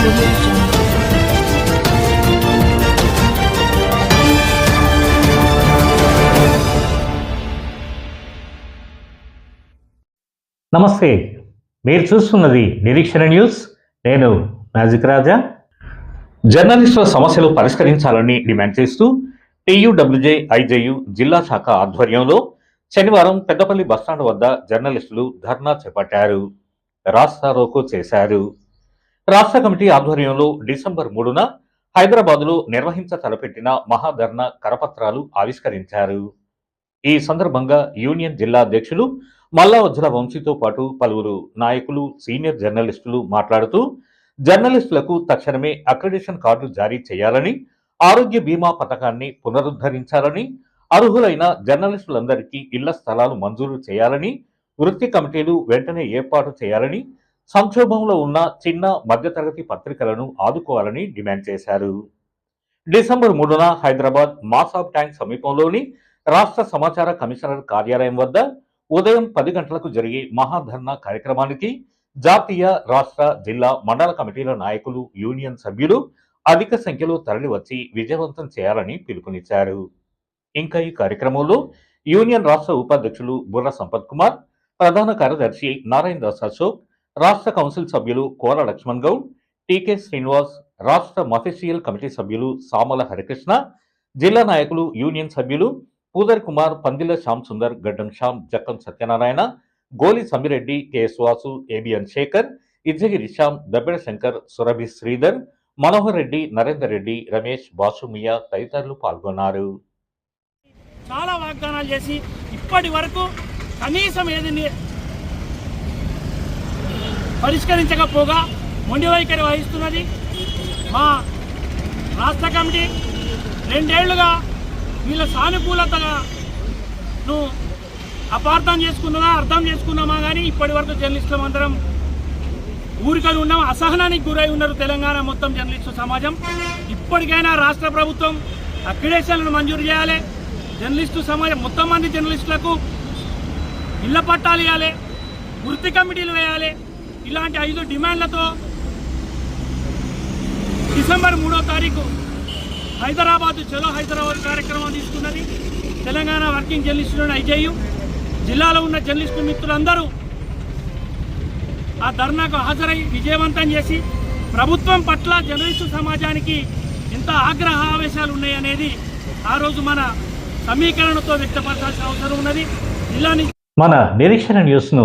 నమస్తే మీరు చూస్తున్నది నిరీక్షణ న్యూస్. నేను మ్యాజిక్ రాజా. జర్నలిస్టుల సమస్యలు పరిష్కరించాలని డిమాండ్ చేస్తూ టీయూడబ్ల్యూజే ఐజేయు జిల్లా శాఖ ఆధ్వర్యంలో శనివారం పెద్దపల్లి బస్టాండ్ వద్ద జర్నలిస్టులు ధర్నా చేపట్టారు. రాస్తారోకో చేశారు. రాష్ట్ర కమిటీ ఆధ్వర్యంలో డిసెంబర్ మూడున హైదరాబాదులో నిర్వహించ తలపెట్టిన మహాధర్నా కరపత్రాలు ఆవిష్కరించారు. ఈ సందర్భంగా యూనియన్ జిల్లా అధ్యక్షులు మల్లా వంశీతో పాటు పలువురు నాయకులు సీనియర్ జర్నలిస్టులు మాట్లాడుతూ జర్నలిస్టులకు తక్షణమే అక్రిడేషన్ కార్డు జారీ చేయాలని ఆరోగ్య బీమా పథకాన్ని పునరుద్ధరించాలని అర్హులైన జర్నలిస్టులందరికీ ఇళ్ళ స్థలాలు మంజూరు చేయాలని వృత్తి కమిటీలు వెంటనే ఏర్పాటు చేయాలని సంక్షోభంలో ఉన్న చిన్న మధ్యతరగతి పత్రికలను ఆదుకోవాలని డిమాండ్ చేశారు. డిసెంబర్ మూడున హైదరాబాద్ మాస్ ఆఫ్ ట్యాంక్ సమీపంలోని రాష్ట్ర సమాచార కమిషనర్ కార్యాలయం వద్ద ఉదయం పది గంటలకు జరిగే మహాధర్నా కార్యక్రమానికి జాతీయ రాష్ట్ర జిల్లా మండల కమిటీల నాయకులు యూనియన్ సభ్యులు అధిక సంఖ్యలో తరలివచ్చి విజయవంతం చేయాలని పిలుపునిచ్చారు. ఇంకా ఈ కార్యక్రమంలో యూనియన్ రాష్ట్ర ఉపాధ్యక్షులు బుర్ర సంపత్ కుమార్ ప్రధాన కార్యదర్శి నారాయణ దాస్ అశోక్ రాష్ట్ర కౌన్సిల్ సభ్యులు కోర లక్ష్మణ్ గౌడ్ టీకే శ్రీనివాస్ రాష్ట్ర మఫిషియల్ కమిటీ సభ్యులు సామల హరికృష్ణ జిల్లా నాయకులు యూనియన్ సభ్యులు పూదర్ కుమార్ పందిల శ్యామ్ సుందర్ గడ్డం శ్యామ్ జక్కం సత్యనారాయణ గోలి సమిరెడ్డి కెఎస్ వాసు ఏబిఎన్ శేఖర్ ఇజ్జగిరి శ్యామ్ దబ్బెడ శంకర్ సురభి శ్రీధర్ మనోహర్ రెడ్డి నరేందర్ రెడ్డి రమేష్ బాసుమియా తదితరులు పాల్గొన్నారు. చాలా వాగ్దానాలు చేసి ఇప్పటి వరకు కనీసం ఏది పరిష్కరించకపోగా మొండి వైఖరి వహిస్తున్నది. మా రాష్ట్ర కమిటీ రెండేళ్ళుగా వీళ్ళ సానుకూలతను నువ్వు అపార్థం చేసుకున్నదా అర్థం చేసుకున్నామా కానీ ఇప్పటి వరకు జర్నలిస్టులం అందరం ఊరికలు ఉన్నాం. అసహనానికి గురై ఉన్నారు తెలంగాణ మొత్తం జర్నలిస్టు సమాజం. ఇప్పటికైనా రాష్ట్ర ప్రభుత్వం అక్రిడేషన్లను మంజూరు చేయాలి. జర్నలిస్టు సమాజం మొత్తం మంది జర్నలిస్టులకు ఇళ్ళ పట్టాలు ఇవ్వాలి. వృత్తి కమిటీలు వేయాలి. ఇలాంటి ఐదు డిమాండ్లతో డిసెంబర్ మూడో తారీఖు హైదరాబాద్ చలో హైదరాబాద్ కార్యక్రమం తీసుకున్నది. తెలంగాణ వర్కింగ్ జర్నలిస్టులను ఐజేయు జిల్లాలో ఉన్న జర్నలిస్టు మిత్రులందరూ ఆ ధర్నాకు హాజరై విజయవంతం చేసి ప్రభుత్వం పట్ల జర్నలిస్టు సమాజానికి ఎంత ఆగ్రహ ఆవేశాలు ఉన్నాయనేది ఆ రోజు మన సమీకరణతో వ్యక్తపరచాల్సిన అవసరం ఉన్నది. జిల్లా మన నిరీక్షణ న్యూస్ను